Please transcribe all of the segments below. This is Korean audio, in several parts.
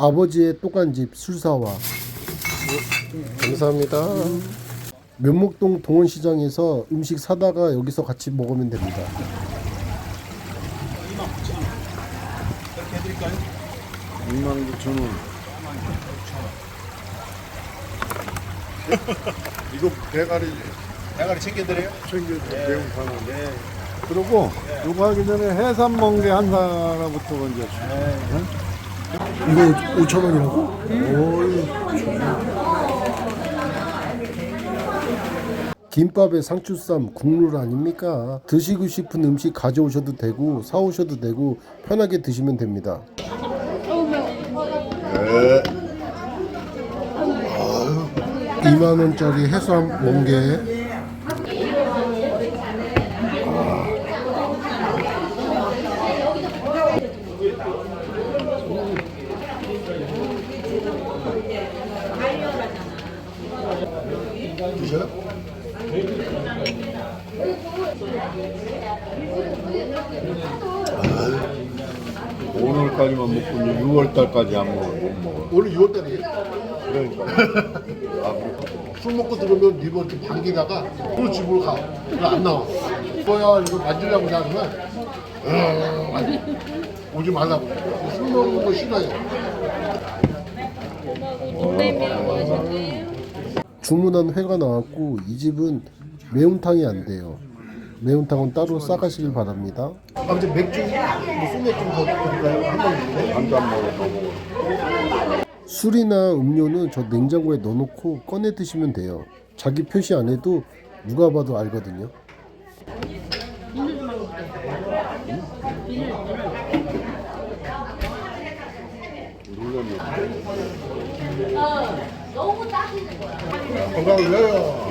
아버지의 또간집 술사와 감사합니다. 면목동 동원시장에서 음식 사다가 여기서 같이 먹으면 됩니다. 2만 9천 원. 이거 대가리 대가리 챙겨드려요? 챙겨줘 매운탕은. 그리고 요거 하기 전에 해산 멍게 한 사람부터 먼저 줘. 이거 5천 원이라고? 김밥에 상추쌈 국룰 아닙니까? 드시고 싶은 음식 가져오셔도 되고 사오셔도 되고 편하게 드시면 됩니다. 2만 원짜리 해삼 멍게 드셔요? 오늘까지만 먹고 이제 6월 달까지 안 먹어. 못 먹어. 오늘 6월달이에요. 그러니까. 아, 술 먹고 들어오면 리버 이렇게 당기다가 또 집으로 가. 그거 안 나와. 뭐야 이거 만지려고 하면 어, 안- 오지 말라고. 술 먹는 거 싫어요. 주문한 회가 나왔고 이 집은 매운탕이 안 돼요. 매운탕은 따로 싸가시길 바랍니다. 아버지 맥주 뭐술 맥주 더 드릴까요? 한잔 먹어, 더 먹어. 술이나 음료는 저 냉장고에 넣어놓고 꺼내 드시면 돼요. 자기 표시 안 해도 누가 봐도 알거든요. 놀 라면. 건강을 위하여.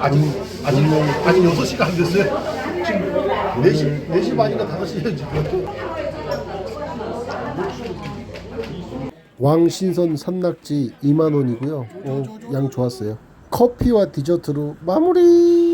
아직 아직 아직 6시가 안 됐어요. 지금 4시 4시 반인가 5시에 지금. 왕신선 산낙지 2만 원이고요. 어, 양 좋았어요. 커피와 디저트로 마무리.